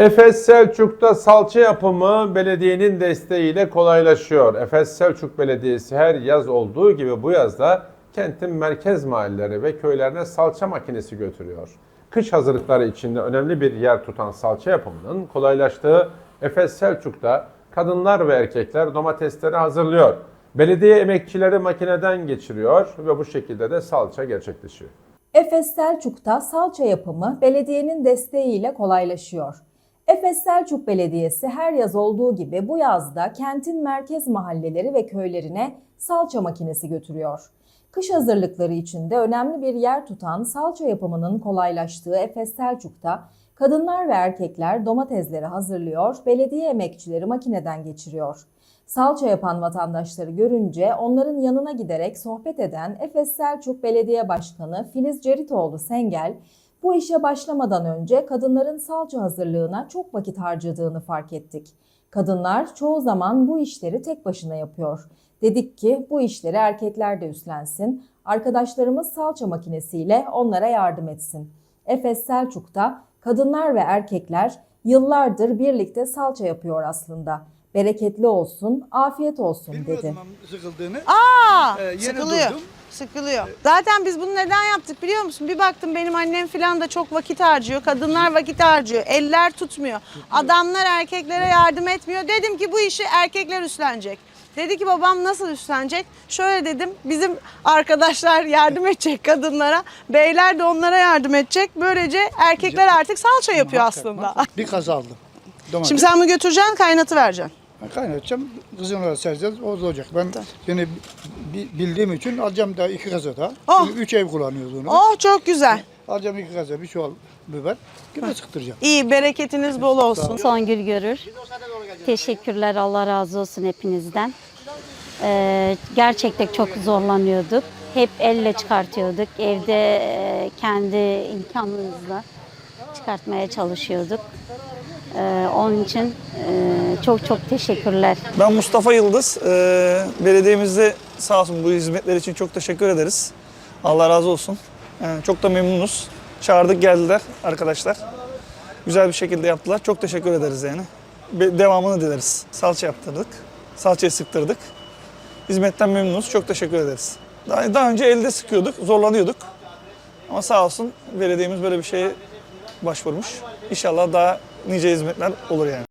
Efes Selçuk'ta salça yapımı belediyenin desteğiyle kolaylaşıyor. Efes Selçuk Belediyesi her yaz olduğu gibi bu yazda kentin merkez mahalleleri ve köylerine salça makinesi götürüyor. Kış hazırlıkları içinde önemli bir yer tutan salça yapımının kolaylaştığı Efes Selçuk'ta kadınlar ve erkekler domatesleri hazırlıyor. Belediye emekçileri makineden geçiriyor ve bu şekilde de salça gerçekleşiyor. Efes Selçuk'ta salça yapımı belediyenin desteğiyle kolaylaşıyor. Efes Selçuk Belediyesi her yaz olduğu gibi bu yazda kentin merkez mahalleleri ve köylerine salça makinesi götürüyor. Kış hazırlıkları içinde önemli bir yer tutan salça yapımının kolaylaştığı Efes Selçuk'ta kadınlar ve erkekler domatesleri hazırlıyor, belediye emekçileri makineden geçiriyor. Salça yapan vatandaşları görünce onların yanına giderek sohbet eden Efes Selçuk Belediye Başkanı Filiz Ceritoğlu Sengel, bu işe başlamadan önce kadınların salça hazırlığına çok vakit harcadığını fark ettik. Kadınlar çoğu zaman bu işleri tek başına yapıyor. Dedik ki bu işleri erkekler de üstlensin. Arkadaşlarımız salça makinesiyle onlara yardım etsin. Efes Selçuk'ta kadınlar ve erkekler yıllardır birlikte salça yapıyor aslında. Bereketli olsun, afiyet olsun dedi. Bilmiyordum ben sıkıldığını. Aa, Ee, yeni sıkılıyor. durdum. Sıkılıyor. Zaten biz bunu neden yaptık biliyor musun? Bir baktım benim annem falan da çok vakit harcıyor. Kadınlar vakit harcıyor. Eller tutmuyor. Adamlar erkeklere yardım etmiyor. Dedim ki bu işi erkekler üstlenecek. Dedi ki babam nasıl üstlenecek? Şöyle dedim bizim arkadaşlar yardım edecek kadınlara. Beyler de onlara yardım edecek. Böylece erkekler artık salça yapıyor aslında. Bir kaz aldım. Domates. Şimdi sen bunu götüreceksin kaynatı vereceksin. Ben kaynatacağım. Kızın oraya sereceğiz. O olacak. Ben yine bi- bildiğim için alacağım daha iki kasa daha. Oh. Çünkü Üç ev kullanıyoruz onu. Oh çok güzel. Alacağım iki kasa bir çuval biber. Yine sıktıracağım. İyi bereketiniz bol olsun. Songül Görür. Teşekkürler Allah razı olsun hepinizden. Ee, gerçekten çok zorlanıyorduk. Hep elle çıkartıyorduk. Evde e, kendi imkanımızla çıkartmaya çalışıyorduk. Ee, onun için e, çok çok teşekkürler. Ben Mustafa Yıldız. Ee, belediyemizde sağ olsun bu hizmetler için çok teşekkür ederiz. Allah razı olsun. Yani çok da memnunuz. Çağırdık geldiler arkadaşlar. Güzel bir şekilde yaptılar. Çok teşekkür ederiz yani. Be- Devamını dileriz. Salça yaptırdık. Salçayı sıktırdık. Hizmetten memnunuz. Çok teşekkür ederiz. Daha, daha önce elde sıkıyorduk, zorlanıyorduk. Ama sağ olsun belediyemiz böyle bir şeye başvurmuş. İnşallah daha nice hizmetler olur yani.